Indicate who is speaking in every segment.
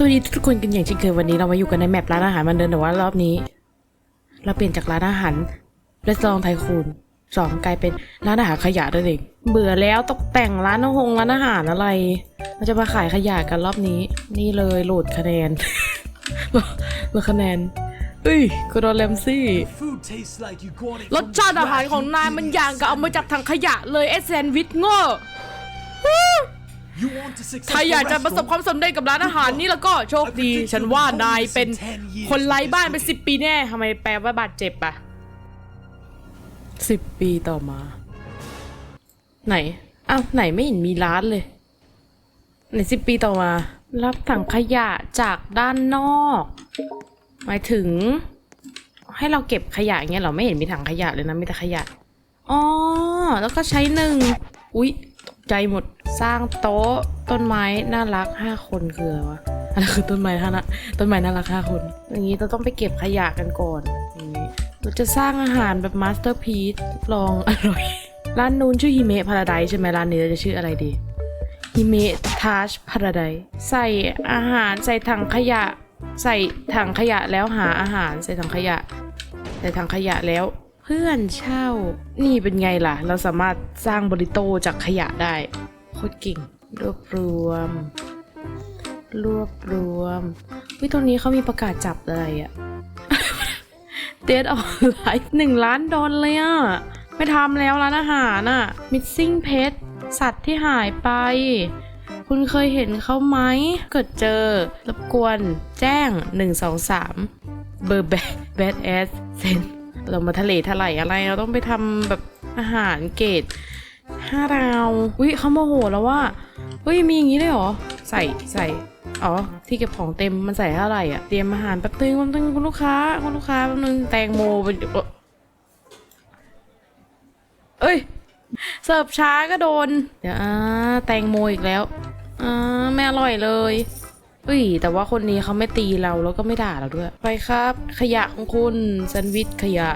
Speaker 1: สวัสดีทุกคนกันอย่างเช่นเคยวันนี้เรามาอยู่กันในแมปร้านอาหารมันเดิมแต่ว่ารอบนี้ เราเปลี่ยนจากร้านอาหารรีสอร์ทไทคูนสองกลายเป็นร้านอาหารขยะนั่นเองเบื่อแล้วตกแต่งร้านอาหงร้านอาหารอะไรเราจะมาขายขยะกันรอบนี้ นี่เลยโหลดคะแนนโหลดคะแนนเอ้ยกดอแรมซี่รสชาติอาหารของนายมันอย่างกับเอามาจากถังขยะเลยไอ้แซนวิชโง่
Speaker 2: You want a successful
Speaker 1: ถ้าอยากจะประสบความสำเร็จกับร้านอาหารนี่แล้วก็โชคดี ฉันว่านายเป็นคนไร้บ้านเป็นสิบปีแน่ทำไมแปลว่าบาดเจ็บอะสิบปีต่อมา ไหนอ้าวไหนไม่เห็นมีร้านเลยไหนสิบปีต่อมา รับถังขยะจากด้านนอก หมายถึง ให้เราเก็บขยะอย่างเงี้ยเหราไม่เห็นมีถังขยะเลยนะมีแต่ขยะอ๋อแล้วก็ใช้หนึ่งอุ๊ยตก ใจหมดสร้างโต๊ะต้นไม้น่ารักห้าคนคืออะไรวะอะไรคือต้นไม้ท่านะต้นไม้น่ารักห้าคน อย่างนี้เราต้องไปเก็บขยะกันก่อนอย่างนี้เราจะสร้างอาหารแบบมาสเตอร์พีซลองอร่อย ร้านนู้นชื่อฮิเมะพาราไดใช่ไหมร้านนี้เราจะชื่ออะไรดีฮิเมะทาชพาราไดใส่อาหารใส่ถังขยะ ใส่ถังขยะแล้วหาอาหารใส่ถังขยะ ใส่ถังขยะแล้ว พื่อนเช่า นี่เป็นไงล่ะ เราสามารถสร้างบริโตจากขยะได้ โคตรเก่ง รวบรวม รวบรวมวิตรงนี้เขามีประกาศจับอะไรอะเดดออนไลน์หนึ่งล้านดอลเลยอะไม่ทำแล้วร้านอาหารอะ missing pet สัตว์ที่หายไป คุณเคยเห็นเขาไหม เกิดเจอ รบกวน แจ้ง 123 เบอร์แบดแบดแอสเซน เรามาทะเลทลายอะไร เราต้องไปทำแบบอาหารเกรดห้าดาวอุ้ยเขาโมโหแล้วว่าเฮ้ยมีอย่างนี้เลยเหรอ ใส่ใส่อ๋อ ที่เก็บของเต็มมันใส่เท่าไหร่อะ เตรียมอาหารแป๊บนึงแป๊บนึงคุณลูกค้าคุณลูกค้าแป๊บนึงแตงโมไปเอ่อเอ้ย เสิร์ฟช้าก็โดน เดี๋ยวอ่าแตงโมอีกแล้วอ่าไม่อร่อยเลย เอ้ย แต่ว่าคนนี้เขาไม่ตีเราแล้วก็ไม่ด่าเราด้วย ไปครับ ขยะของคุณแซนด์วิชขยะ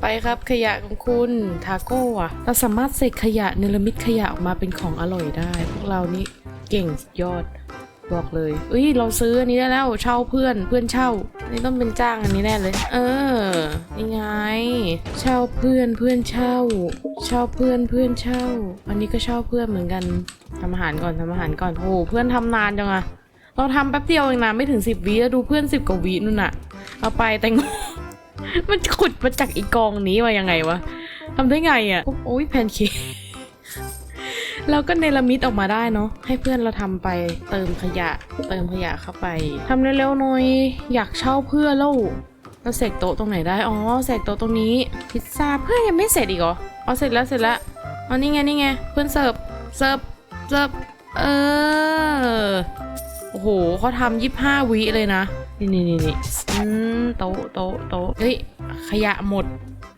Speaker 1: ไปครับขยะของคุณทาโก้อะเราสามารถเสกขยะเนรมิตขยะออกมาเป็นของอร่อยได้ พวกเรานี่เก่งยอดบอกเลยเอ้ย เราซื้ออันนี้ได้แล้ว เช่าเพื่อน เพื่อนเช่าอันนี้ต้องเป็นจ้างอันนี้แน่เลย เออนี่ไง เช่าเพื่อน เพื่อนเช่า เช่าเพื่อน เพื่อนเช่า อันนี้ก็เช่าเพื่อนเหมือนกันทำอาหารก่อนทำอาหารก่อน โอ้เพื่อนทำนานจังอะ เราทำแป๊บเดียวเองนะไม่ถึงสิบวิแล้วดูเพื่อนสิบกว่าวินู่นน่ะ เอาไปแตงโมมันขุดมาจากอีกองนี้มายังไงวะทำได้ไงอะโอ้ยแพนเค้กเราก็เนรมิตออกมาได้เนาะให้เพื่อนเราทำไปเติมขยะ เติมขยะเข้าไปทำเร็วๆหน่อยอยากเช่าเพื่อนแล้วเราเสกโต๊ะตรงไหนได้อ๋อเสกโต๊ะตรงนี้พิซซ่าเพื่อนยังไม่เสร็จอีกเหรออ๋อเสร็จแล้วเสร็จแล้วอ๋อนี่ไงนี่ไงเพื่อนเสิร์ฟเสิร์ฟเสิร์ฟเออ อ้โหเขาทำยี่ห้าวิเลยนะ นี่นี่นี่นี่โต๊ะโต๊ะโต๊ะเฮ้ย ขยะหมด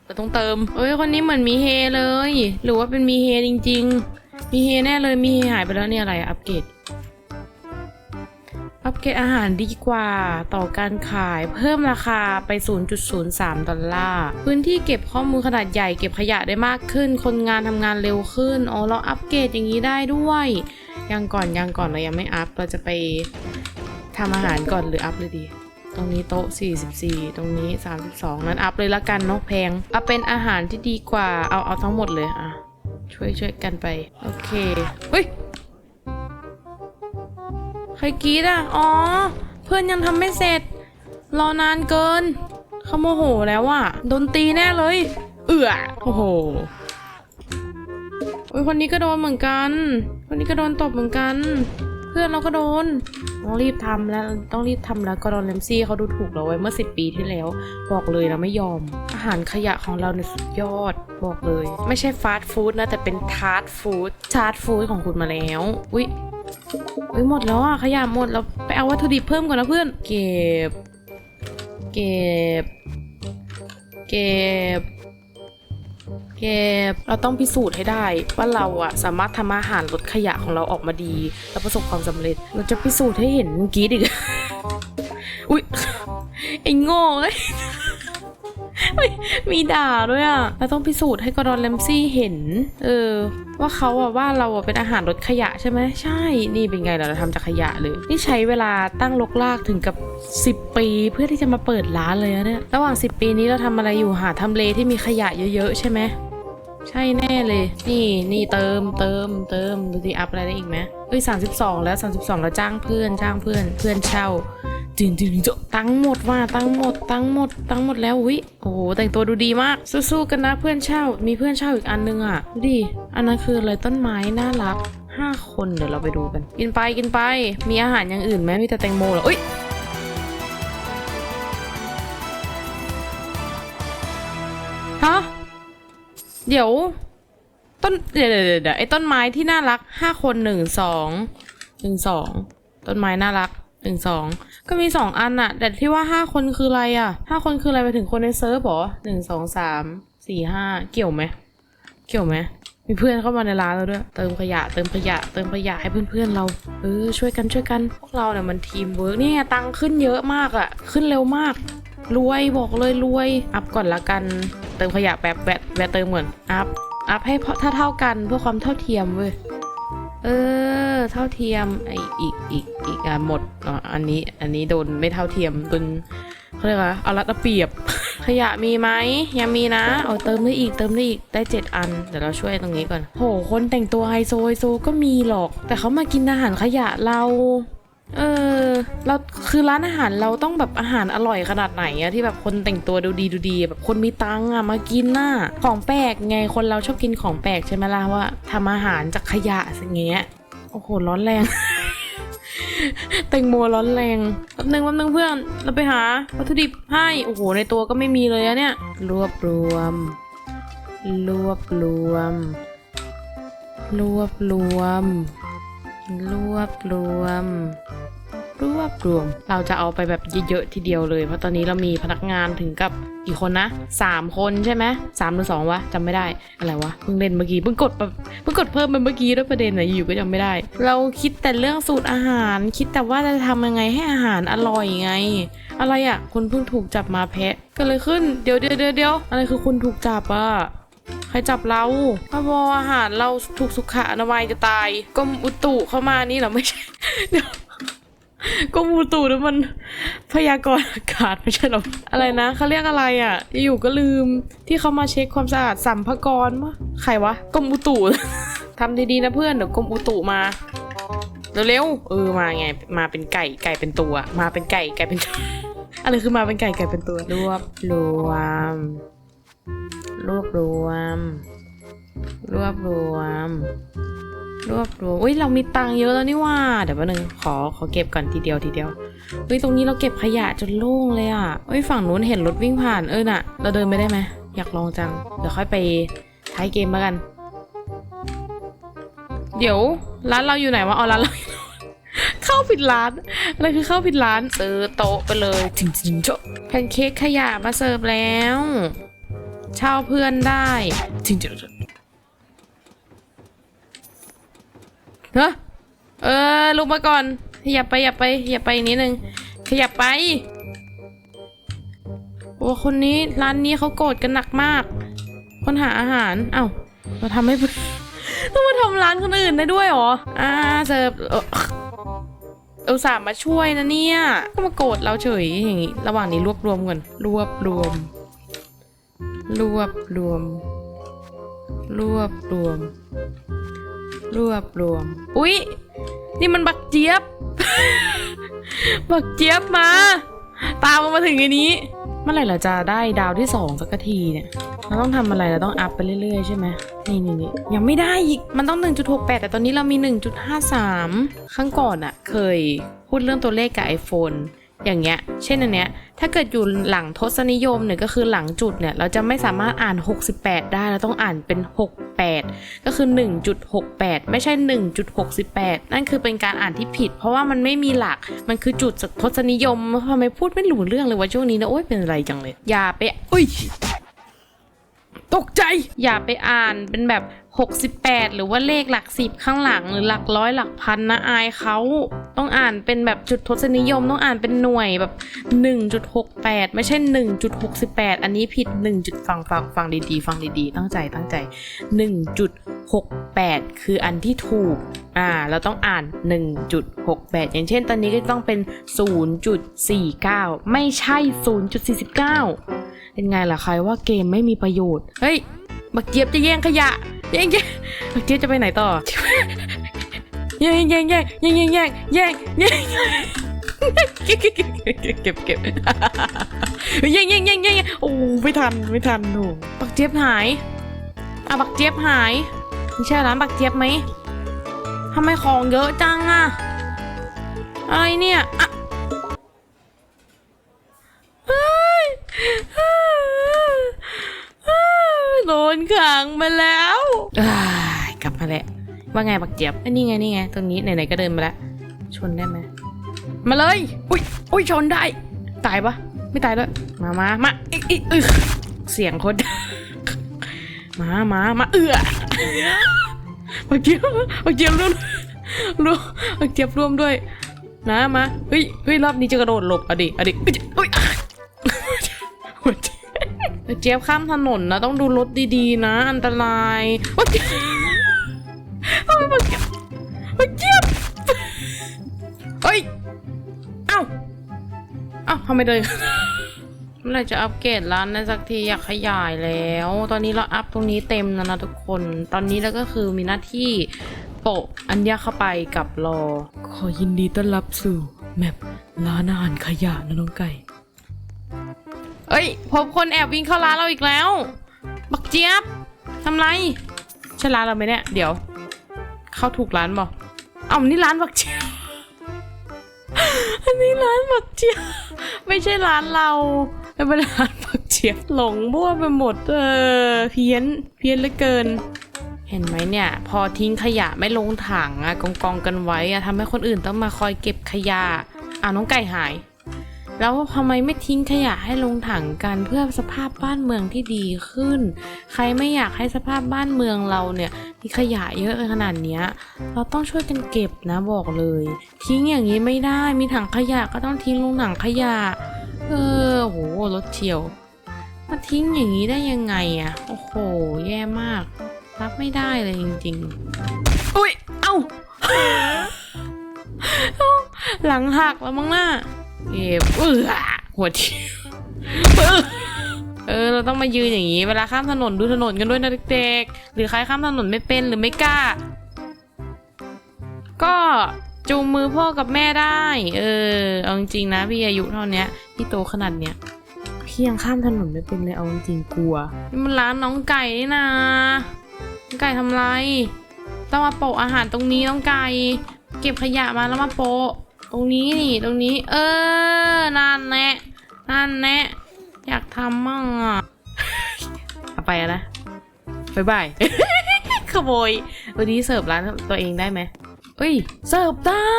Speaker 1: เราต้องเติมเฮ้ย คนนี้เหมือนมีเฮเลย หรือว่าเป็นมีเฮจริง ๆ มีเฮแน่เลย มีเฮหายไปแล้วเนี่ยอะไรอะอัปเกรด อัปเกรดอาหารดีกว่า ต่อการขายเพิ่มราคาไป 0.03 ดอลลาร์ พื้นที่เก็บข้อมูลขนาดใหญ่เก็บขยะได้มากขึ้น คนงานทำงานเร็วขึ้น อ๋อ เราอัปเกรดอย่างนี้ได้ด้วย ยังก่อนยังก่อนเรายังไม่อัพเราจะไปทำอาหารก่อนหรืออัพเลยดี ตรงนี้โต๊ะ 44 ตรงนี้ 32 นั้นอัพเลยละกันเนกแพงเอาเป็นอาหารที่ดีกว่าเอาเอาทั้งหมดเลยอะช่วยช่วยกันไป โอเคเฮ้ยใครกรีดอะอ๋อ เพื่อนยังทำไม่เสร็จ รอนานเกินเขาโมโหแล้วอะโดนตีแน่เลย เอือโอ้โหโอ้ยคนนี้ก็โดนเหมือนกัน คนนี้ก็โดนตบเหมือนกัน เพื่อนเราก็โดนต้องรีบทำแล้วต้องรีบทำแล้วกอร์ดอนเลมซี่เขาดูถูกเราไว้เมื่อ 10 ปีที่แล้ว บอกเลยเราไม่ยอม อาหารขยะของเราเนี่ยสุดยอดบอกเลย ไม่ใช่ฟาสต์ฟู้ดนะ แต่เป็นทาร์ตฟู้ดทาร์ตฟู้ดของคุณมาแล้วอุ๊ยอุ๊ยหมดแล้วอะขยะหมดแล้วไปเอาวัตถุดิบเพิ่มก่อนนะเพื่อน เก็บ เก็บ เก็บ เกเราต้องพิสูจน์ให้ได้ว่าเราอะสามารถทำอาหารลดขยะของเราออกมาดี และประสบความสำเร็จ เราจะพิสูจน์ให้เห็นเมื่อกี้ดิอุ๊ยไอ้โง่เอ้ยมีด่าด้วยอะเราต้องพิสูจน์ให้กอรอนแรมซี่เห็น เออ ว่าเขาอะว่าเราอะเป็นอาหารลดขยะใช่ไหมใช่ นี่เป็นไงเราทำจากขยะเลย นี่ใช้เวลาตั้งลกลากถึงกับ 10 ปี เพื่อที่จะมาเปิดร้านเลยนะเนี่ย ระหว่าง 10 ปีนี้เราทำอะไรอยู่หาทำเลที่มีขยะเยอะๆใช่ไหม ใช่แน่เลย นี่นี่เติมเติมเติมดูสิอัพอะไรได้อีกไหมเอ้ย32แล้ว32แล้วจ้างเพื่อนจ้างเพื่อนเพื่อนเช่าจริงจริงจตั้งหมดว่าตั้งหมดตั้งหมดตั้งหมดแล้ววิโอ้โหแต่งตัวดูดีมากสู้ๆกันนะเพื่อนเช่า มีเพื่อนเช่าอีกอันนึงอะดิอันนั้นคืออะไรต้นไม้น่ารักห้าคนเดี๋ยวเราไปดูกัน กินไปกินไป มีอาหารอย่างอื่นไหมมีแต่แตงโมเหรอเอ้ยฮะ เดี๋ยว ต้นเดี๋ยวเดี๋ยวเดี๋ยวเดี๋ยวไอ้ต้นไม้ที่น่ารักห้าคนหนึ่งสองหนึ่งสองต้นไม้น่ารักหนึ่งสองก็มีสองอันอะแต่ที่ว่าห้าคนคืออะไรอะห้าคนคืออะไรไปถึงคนในเซิร์ฟหรอหนึ่งสองสามสี่ห้าเกี่ยวไหมเกี่ยวไหมมีเพื่อนเข้ามาในร้านเราด้วย เติมขยะ เติมขยะ เติมขยะให้เพื่อนๆเรา เออ ช่วยกันช่วยกัน พวกเราเนี่ยมันทีมเวิร์กนี่ไงตังค์ขึ้นเยอะมากอะขึ้นเร็วมาก รวยบอกเลยรวย อัพก่อนละกัน เติมขยะแบบแวะแวะเติมก่อนอัพอัพให้เพอถ้าเท่ากันเพื่อความเท่าเทียมเว้ยเออ เท่าเทียมไออีกอีกอีกอะหมดอ๋ออันนี้อันนี้โดนไม่เท่าเทียมโดนเขาเรียกว่าเอารัดเอาเปรียบ ขยะมีไหมยังมีนะเอาเติมได้อีกเติมได้อีกได้เจ็ดอันเดี๋ยวเราช่วยตรงนี้ก่อนโหคนแต่งตัวไฮโซไฮโซก็มีหรอก แต่เขามากินอาหารขยะเรา เออเราคือร้านอาหารเราต้องแบบอาหารอร่อยขนาดไหนอะที่แบบคนแต่งตัวดูดีดูดีแบบคนมีตังอะมากินน่ะของแปลกไงคนเราชอบกินของแปลกใช่ไหมล่ะว่าทำอาหารจากขยะอย่งเงี้ยโอ้โหร้อนแรง แตงโมร้อนแรงแป๊บนึงแป๊บนึงเพื่อนเราไปหาวัตถุดิบให้โอ้โหในตัวก็ไม่มีเลยอะเนี่ย รวบรวม รวบรวม รวบรวม รวบรวม รวบรวม เราจะเอาไปแบบเยอะๆทีเดียวเลย เพราะตอนนี้เรามีพนักงานถึงกับกี่คนนะสามคนใช่ไหมสามหรือสองวะจำไม่ได้อะไรวะเพิ่งเล่นเมื่อกี้เพิ่งกดแบบเพิ่งกดเพิ่มไปเมื่อกี้ด้วยประเด็นไหนอยู่ก็จำไม่ได้ เราคิดแต่เรื่องสูตรอาหาร คิดแต่ว่าจะทำยังไงให้อาหารอร่อยไง อะไรอะ่ะคุณเพิ่งถูกจับมาแพะก็เลยขึ้นเดี๋ยวเดี๋ยวเดี๋ยวอะไรคือคุณถูกจับอะ จับเราพบออาหารเราถูกสุขอนามัยจะตายกรมอุตุเข้ามานี่เหรอไม่ใช่เดี๋ยวกรมอุตุนั่นมันพยากรณ์อากาศไม่ใช่หรออะไรนะเขาเรียกอะไรอะอยู่ก็ลืมที่เขามาเช็คความสะอาดสัมภากรวะใครวะกรมอุตุทำดีๆนะเพื่อนเดี๋ยวกรมอุตุมาเร็วๆเออมาไงมาเป็นไก่ไก่เป็นตัว มาเป็นไก่ไก่เป็นอะไรคือมาเป็นไก่ไก่เป็นตัวรวบรวม รวบรวม รวบรวม รวบรวมอุ้ยเรามีตังค์เยอะแล้วนี่ว่าเดี๋ยวแป๊บนึงขอขอเก็บก่อนทีเดียวทีเดียวเฮ้ยตรงนี้เราเก็บขยะจนโล่งเลยอะเฮ้ยฝั่งนู้นเห็นรถวิ่งผ่านเออน่ะ เราเดินไปได้ไหมอยากลองจัง เดี๋ยวค่อยไปท้ายเกมแล้วกัน เดี๋ยวร้านเราอยู่ไหนวะเอาร้านเราเข้าผิดร้านอะไรคือเข้าผิดร้านซื้อโต๊ะไปเลยจริงๆโจะแพนเค้กขยะมาเสิร์ฟแล้ว เช่าเพื่อนได้จริงๆเฮ้อเออลุกมาก่อนขยับไปอย่าไปอย่าไปนิดนึงขยับไป โอ้คนนี้ร้านนี้เขาโกรธกันหนักมาก คนหาอาหาร เอ้าเราทำให้ต้องมาทำร้านคนอื่นได้ด้วยเหรอ อ่าเสิร์ฟเอ่ออุตส่าห์มาช่วยนะเนี่ย ก็มาโกรธเราเฉยอย่างงี้ ระหว่างนี้รวบรวมก่อน รวบรวม รวบรวม รวบรวม รวบรวม อุ๊ย นี่มันบักเจี๊ยบ บักเจี๊ยบมา ตามมันมาถึงไอ้นี้ เมื่อไหร่เราจะได้ดาวที่สองสักทีเนี่ย เราต้องทำอะไร เราต้องอัพไปเรื่อยๆใช่ไหมนี่นี่นี่ยังไม่ได้อีก มันต้อง 1.68 แต่ตอนนี้เรามี 1.53 ครั้งก่อนอะเคยพูดเรื่องตัวเลขกับ iPhone อย่างเงี้ย เช่นอันเนี้ย ถ้าเกิดอยู่หลังทศนิยมเนี่ยก็คือหลังจุดเนี่ย เราจะไม่สามารถอ่าน 68 ได้ เราต้องอ่านเป็น 68 ก็คือ 1.68 ไม่ใช่ 1.68 นั่นคือเป็นการอ่านที่ผิด เพราะว่ามันไม่มีหลัก มันคือจุดทศนิยมทำไมพูดไม่รู้เรื่องเลยว่าช่วงนี้นะ โอ๊ย เป็นอะไรจังเลย อย่าไป อุ้ย ตกใจ อย่าไปอ่านเป็นแบบ 68 หรือว่าเลขหลักสิบข้างหลังหรือหลักร้อยหลักพันนะอายเขาต้องอ่านเป็นแบบจุดทศนิยมต้องอ่านเป็นหน่วยแบบ 1.68 ไม่ใช่ 1.68 อันนี้ผิด 1. จุดฟังฟังฟังดีๆ ฟังดีๆ ตั้งใจตั้งใจ 1.68 คืออันที่ถูกอ่าเราต้องอ่าน 1.68 อย่างเช่น ตอนนี้ก็ต้องเป็น 0.49 ไม่ใช่ 0.49 เป็นไงล่ะใครว่าเกมไม่มีประโยชน์ เฮ้ยบักเจี๊ยบจะแย่งขยะ แย่งแย่งบักเจี๊ยบจะไปไหนต่อแย่งแย่งแย่งแย่งแย่งแย่งแย่งแย่งแย่งเก็บเก็บเก็บเก็บแย่งแย่งแย่งแย่งโอ้ไม่ทันไม่ทันโหบักเจี๊ยบหายอะบักเจี๊ยบหายนี่ใช่ร้านบักเจี๊ยบไหมทำไมของเยอะจังอะอะไรเนี่ยอะ นขังมาแล้วกลับมาแล้วว่าไงบักเจี๊ยบนนี้ไงนี่ไงตรงนี้ไหนๆก็เดินมาแล้วชนได้ไหมมาเลยอุ้ยอุ้ยชนได้ ตายปะไม่ตายด้วยมามามาอีอีอึเสียงคนมามามาเอือมาเจี๊ยบมาเจี๊ยบร่วมร่วมมาเจี๊ยบร่วมด้วย นะมาเฮ้ยเฮ้ยรอบนี้จะกระโดดหลบอดิอดิอุ้ย เจี๊ยบข้ามถนนนะ ต้องดูรถดีๆ นะ อันตรายมาเจี๊ยบว้าเจี๊ยบมาเจี๊ยบเฮ้ยเอ้าเอ้าทำไมเดินเมื่อไรจะอัปเกรดร้านได้สักทีอยากขยายแล้ว ตอนนี้เราอัพตรงนี้เต็มแล้วนะทุกคน ตอนนี้แล้วก็คือมีหน้าที่โปะอันยาเข้าไปกับรอ ขอยินดีต้อนรับสู่แมปร้านอาหารขยะนะน้องไก่ เอ้ยพบคนแอบวิ่งเข้าร้านเราอีกแล้ว บักเจี๊ยบทำไรใช่ร้านเราไหมเนี่ย เดี๋ยว เข้าถูกร้านบ่เอ้านี่ร้านบักเจี๊ยบอันนี้ร้านบักเจี๊ยบไม่ใช่ร้านเราแต่เป็นร้านบักเจี๊ยบหลงมั่วไปหมดเออเพี้ยนเพี้ยนเหลือเกิน เห็นไหมเนี่ย พอทิ้งขยะไม่ลงถังอะกองกองกันไว้อะทำให้คนอื่นต้องมาคอยเก็บขยะอ่าน้องไก่หาย แล้วทำไมไม่ทิ้งขยะให้ลงถังกันเพื่อสภาพบ้านเมืองที่ดีขึ้น ใครไม่อยากให้สภาพบ้านเมืองเราเนี่ยมีขยะเยอะขนาดเนี้ยเราต้องช่วยกันเก็บนะบอกเลย ทิ้งอย่างนี้ไม่ได้มีถังขยะก็ต้องทิ้งลงถังขยะ เออโหรถเฉียวมาทิ้งอย่างนี้ได้ยังไงอะโอ้โห แย่มาก รับไม่ได้เลยจริงๆ อุ้ย เอ้าเอ้า หลังหักแล้วมั้งน่ะ เก็บเออหัวเทียวเออเราต้องมายืนอย่างนี้ เวลาข้ามถนนดูถนนกันด้วยนะเด็กๆ หรือใครข้ามถนนไม่เป็นหรือไม่กล้า ก็จูงมือพ่อกับแม่ได้ เออ เอาจริงๆนะพี่อายุเท่านี้พี่โตขนาดเนี้ยพี่ยังข้ามถนนไม่เป็นเลยเอาจริงๆกลัวนี่มันร้านน้องไก่นี่นะน้องไก่ทำไร ต้องมาโปะอาหารตรงนี้น้องไก่ เก็บขยะมาแล้วมาโปะ ตรงนี้นี่ตรงนี้ เออนั่นแนะนั่นแนะอยากทำมั่งอะเอาไปอะนะบายบายขโมยวันนี้เสิร์ฟร้านตัวเองได้ไหมเอ้ย เสิร์ฟได้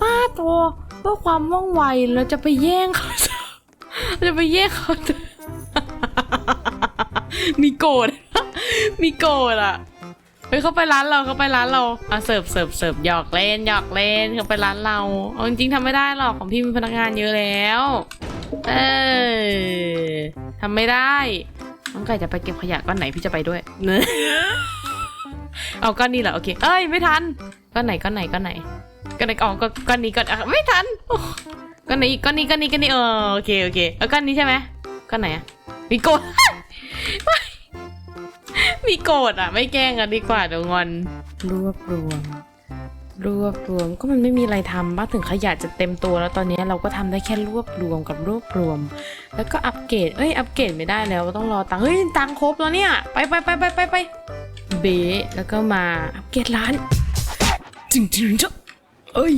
Speaker 1: ป้าโตเพื่อความว่องไวเราจะไปแย่งเขาเราจะไปแย่งเขามีโกรธมีโกรธอะ เฮ้ยเขาไปร้านเราเขาไปร้านเราอะเสิร์ฟเสิร์ฟเสิร์ฟหยอกเล่นหยอกเล่นเขาไปร้านเราเอาจริงๆทำไม่ได้หรอกของพี่มีพนักงานเยอะแล้ว เออทำไม่ได้น้องไก่จะไปเก็บขยะก้อนไหนพี่จะไปด้วยเนอเอาก้อนนี้เหรอโอเค เอ้ยไม่ทันก้อนไหนก้อนไหนก้อนไหนก้อนไหนอ๋อกก้อนนี้ก้อนไม่ทันก้อนไหนอีกก้อนนี้ก้อนนี้ก้อนนี้เออโอเคโอเคเอาก้อนนี้ใช่ไหมก้อนไหนอะมีโก มีโกรธอะ ไม่แกล้งกันดีกว่าเดี๋ยวงอน รวบรวม รวบรวมก็มันไม่มีอะไรทำบ้าถึงขยะจะเต็มตัวแล้วตอนนี้เราก็ทำได้แค่รวบรวมกับรวบรวม แล้วก็อัปเกรดเอ้ยอัปเกรดไม่ได้แล้วต้องรอตังค์เฮ้ยตังค์ครบแล้วเนี่ย ไปไปไปไปไปไปเบแล้วก็มาอัปเกรดร้านจริงจริงจ้ะเอ้ย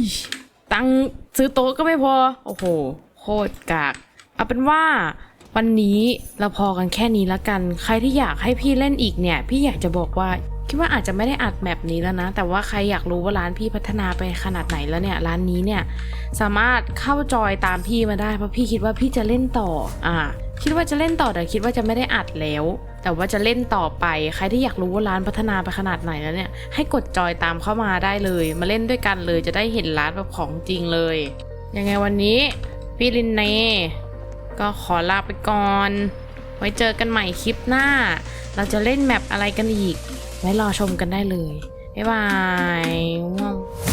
Speaker 1: ตังค์ซื้อโต๊ะก็ไม่พอ โอ้โห โคตรกาก เอาเป็นว่า วันนี้เราพอกันแค่นี้ละกัน ใครที่อยากให้พี่เล่นอีกเนี่ย พี่อยากจะบอกว่าคิดว่าอาจจะไม่ได้อัดแมปนี้แล้วนะ แต่ว่าใครอยากรู้ว่าร้านพี่พัฒนาไปขนาดไหนแล้วเนี่ย ร้านนี้เนี่ยสามารถเข้าจอยตามพี่มาได้ เพราะพี่คิดว่าพี่จะเล่นต่อ อ่า คิดว่าจะเล่นต่อแต่คิดว่าจะไม่ได้อัดแล้ว แต่ว่าจะเล่นต่อไป ใครที่อยากรู้ว่าร้านพัฒนาไปขนาดไหนแล้วเนี่ย ให้กดจอยตามเข้ามาได้เลย มาเล่นด้วยกันเลย จะได้เห็นร้านแบบของจริงเลย ยังไงวันนี้พี่ลินเน ก็ขอลาไปก่อน ไว้เจอกันใหม่คลิปหน้า เราจะเล่นแมปอะไรกันอีก ไว้รอชมกันได้เลย บ๊ายบาย